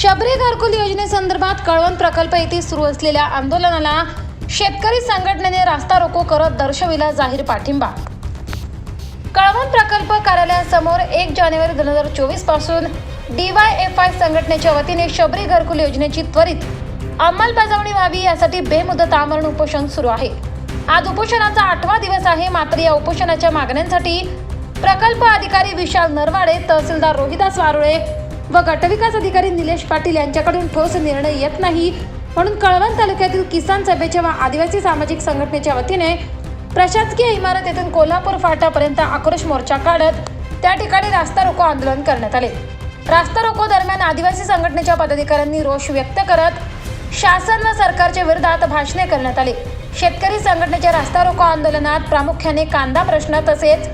शबरी घरकुल योजनेसंदर्भात कळवण प्रकल्प येथे सुरू असलेल्या आंदोलनाला शेतकरी संघटनेने रास्ता रोको करत दर्शविला जाहीर पाठिंबा. कळवण प्रकल्प कार्यालयासमोर एक जानेवारी दोन हजार चोवीसपासून डीवाय एफ आय संघटनेच्या वतीने शबरी घरकुल योजनेची त्वरित अंमलबजावणी व्हावी यासाठी बेमुदत आमरण उपोषण सुरू आहे. आज उपोषणाचा आठवा दिवस आहे मात्र या उपोषणाच्या मागण्यांसाठी प्रकल्प अधिकारी विशाल नरवाडे तहसीलदार रोहिदास वारुळे व गटविकास अधिकारी निलेश पाटील यांच्याकडून ठोस निर्णय येत नाही. म्हणून कळवण तालुक्यातील किसान सभेच्या व आदिवासी सामाजिक संघटनेच्या वतीने प्रशासकीय इमारत येथून कोल्हापूर फाटापर्यंत आक्रोश मोर्चा काढत त्या ठिकाणी रास्ता रोको आंदोलन करण्यात आले. रास्ता रोको दरम्यान आदिवासी संघटनेच्या पदाधिकाऱ्यांनी रोष व्यक्त करत शासन व सरकारच्या विरोधात भाषणे करण्यात आले. शेतकरी संघटनेच्या रास्ता रोको आंदोलनात प्रामुख्याने कांदा प्रश्न तसेच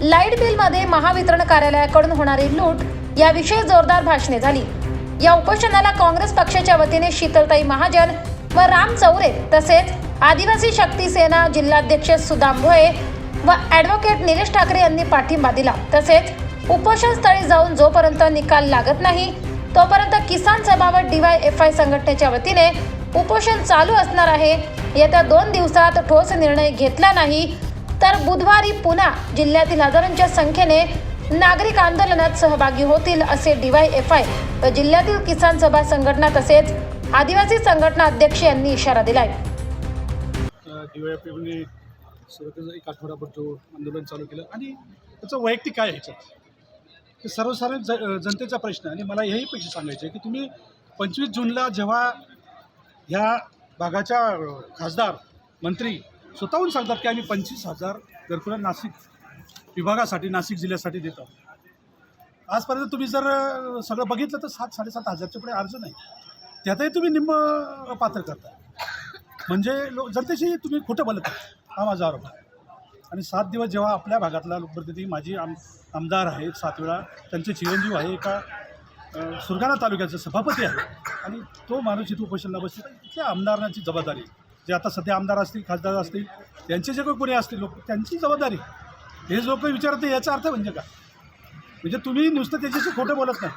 लाइट बिलमध्ये महावितरण कार्यालयाकडून होणारी लूट याविषयी जोरदार भाषणे झाली. या उपोषणाला काँग्रेस पक्षाच्या वतीने शीतलताई महाजन व राम चौरे तसेच आदिवासी शक्ती सेना जिल्हाध्यक्ष सुदाम भोये व ॲडव्होकेट निलेश ठाकरे यांनी पाठिंबा दिला. तसेच उपोषण स्थळी जाऊन जोपर्यंत निकाल लागत नाही तोपर्यंत किसान सभा व डीवाय एफ आय संघटनेच्या वतीने उपोषण चालू असणार आहे. येत्या दोन दिवसात ठोस निर्णय घेतला नाही तर बुधवारी पुन्हा जिल्ह्यातील हजारोंच्या संख्येने नागरिक आंदोलनात सहभागी होतील असे डीवायएफआय एफ आय व जिल्ह्यातील किसान सभा संघटना तसेच आदिवासी संघटना अध्यक्ष यांनी इशारा दिलाय. डीवायपीने सुरुवातीचा एक आठवडाभर जो आंदोलन चालू केलं. आणि त्याचं वैयक्तिक काय ह्याच्यात ते सर्वसाधारण ज जनतेचा प्रश्न आहे आणि मला हेही पैसे सांगायचे आहे की तुम्ही पंचवीस जूनला जेव्हा ह्या भागाच्या खासदार मंत्री स्वतःहून सांगतात की आम्ही पंचवीस हजार घरकुला नाशिक विभागासाठी नाशिक जिल्ह्यासाठी देतो. आजपर्यंत तुम्ही जर सगळं बघितलं तर सात साडेसात हजारच्या पुढे अर्ज नाही. त्यातही तुम्ही निम्म पात्र करता. म्हणजे लोक जनतेशी तुम्ही खोटं बोलत आहे हा माझा आरोप आहे. आणि सात दिवस जेव्हा आपल्या भागातला लोकप्रतिनिधी माझी आम आमदार आहेत सात वेळा त्यांचे चिरंजीव आहे एका सुरगाणा तालुक्याचा सभापती आहे आणि तो माणूस इथे उपोषणला बसतो. तर इथल्या आमदारांची जबाबदारी जे आता सध्या आमदार असतील खासदार असतील त्यांचे जे काही कोणी असतील लोक त्यांची जबाबदारी हे जो काही विचारतं याचा अर्थ म्हणजे का म्हणजे तुम्ही नुसतं त्याच्याशी खोटं बोलत नाही.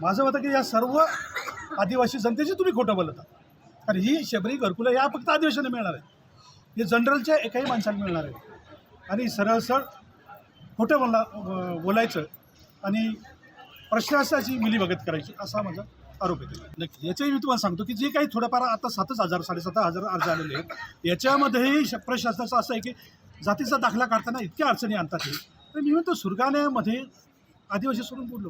माझं मत की या सर्व आदिवासी जनतेशी तुम्ही खोटं बोलत आहात. कारण ही शबरी घरकुलं या फक्त आदिवासींना मिळणार आहे. हे जनरलच्या एकाही माणसाला मिळणार आहे. आणि सरळ सरळ खोटं बोलला बोलायचं आणि प्रशासनाची मिलीभगत करायची असा माझा आरोप आहे. नक्की याच्याही मी तुम्हाला सांगतो की जे काही थोडंफार आता सातच हजार साडेसात हजार अर्ज आलेले आहेत याच्यामध्येही श- प्रशासनाचं असं आहे की जातीचा दाखला काढताना इतक्या अडचणी आणतात हे. तर मी म्हणतो सुरगाण्यामध्ये आदिवासी सोडून बोललो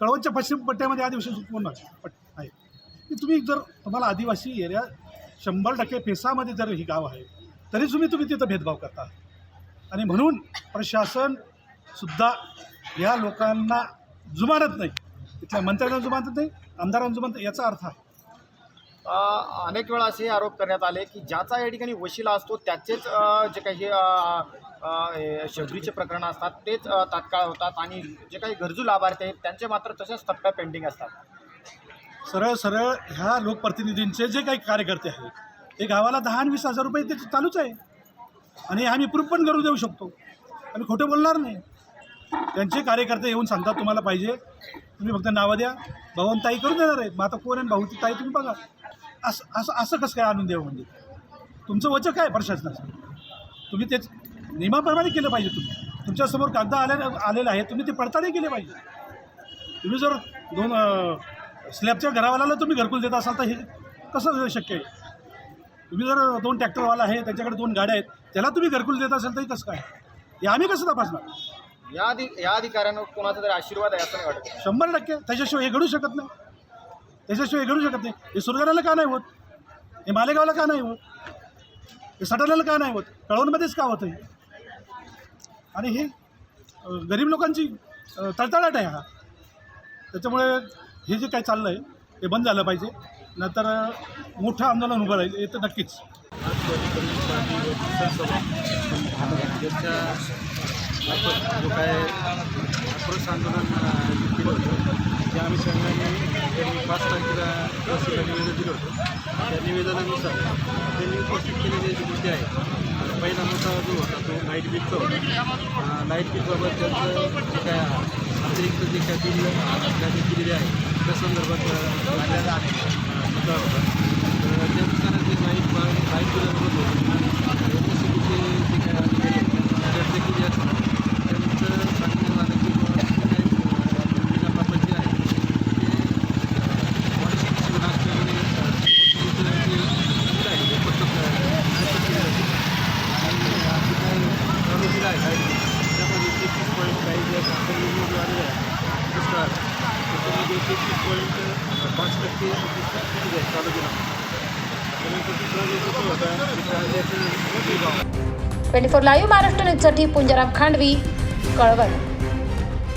कळवणच्या पश्चिम पट्ट्यामध्ये आदिवासी सोडून पट आहे. की तुम्ही जर तुम्हाला आदिवासी एरिया शंभर टक्के पेसामध्ये जर ही गाव आहे तरी तुम्ही तुम्ही तिथं भेदभाव करता. आणि म्हणून प्रशासनसुद्धा या लोकांना जुमानत नाही. इथल्या मंत्र्यांना जुमानत नाही आमदारांना जुमानत याचा अर्थ आहे अनेक वेळा असे आरोप करण्यात आले की ज्याचा या ठिकाणी वशिला असतो त्याचेच जे काही शबरीचे प्रकरणं असतात तेच तात्काळ होतात आणि जे काही गरजू लाभार्थी आहेत त्यांचे मात्र तसेच टप्प्या पेंडिंग असतात. सरळ सरळ ह्या लोकप्रतिनिधींचे जे काही कार्यकर्ते आहेत ते गावाला दहा आणि वीस हजार रुपये ते चालूच आहे. आणि आम्ही प्रूफ पण करू देऊ शकतो. आम्ही खोटं बोलणार नाही. त्यांचे कार्यकर्ते येऊन सांगतात तुम्हाला पाहिजे. तुम्ही फक्त नावं द्या. भाऊन ताई करून देणार आहेत. मग आता कोण आहे? भाऊची ताई तुम्ही बघा. असं असं असं कसं काय आणून द्यावं म्हणजे? तुमचं वचक काय प्रशासनाचं. तुम्ही तेच नियमाप्रमाणे केलं पाहिजे तुम्ही. तुमच्यासमोर कागद आले आलेलं आहे तुम्ही ते पडताळी केले पाहिजे. तुम्ही जर दोन स्लॅबच्या घरावाल्याला तुम्ही घरकुल देत असाल तर हे कसं शक्य आहे? तुम्ही जर दोन ट्रॅक्टरवाला आहे त्याच्याकडे दोन गाड्या आहेत त्याला तुम्ही घरकुल देत असाल तरी कसं काय? हे आम्ही कसं तपासणार? या अधि या अधिकाऱ्यांवर कोणाचा तरी आशीर्वाद आहे असं नाही वाटत. शंभर टक्के. त्याच्याशिवाय हे घडू शकत नाही. त्याच्याशिवाय हे घडू शकत नाही. हे सुरगाण्याला का नाही होत? हे मालेगावला का नाही होत? हे सटाण्याला का नाही होत? कळवणमध्येच का होतं हे आणि हे गरीब लोकांची तळतळाट आहे हा. त्याच्यामुळे हे जे काही चाललं आहे ते बंद झालं पाहिजे. नंतर मोठं आंदोलन उभं राहील. हे तर नक्कीच. जो काय आक्रोश आंदोलन केलं होतं जे अनुषंगाने त्यांनी पाच तारखेला लसीला निवेदन दिलं होतं त्या निवेदनानुसार त्यांनी उपस्थित केलेले जे मुद्दे आहेत पहिला मुद्दा जो होता तो लाइट बिलचा होता. लाइट बिलबाबत त्यांचं जे काय अतिरिक्त जे काय बिल त्यांनी केलेले आहे त्या संदर्भात मुद्दा होता. तर त्यानुसार जे लाइट लाइट बिलाबाबत होतं. ट्वेंटी फोर लाईव्ह महाराष्ट्र न्यूजसाठी पुंजाराम खांडवी कळवण.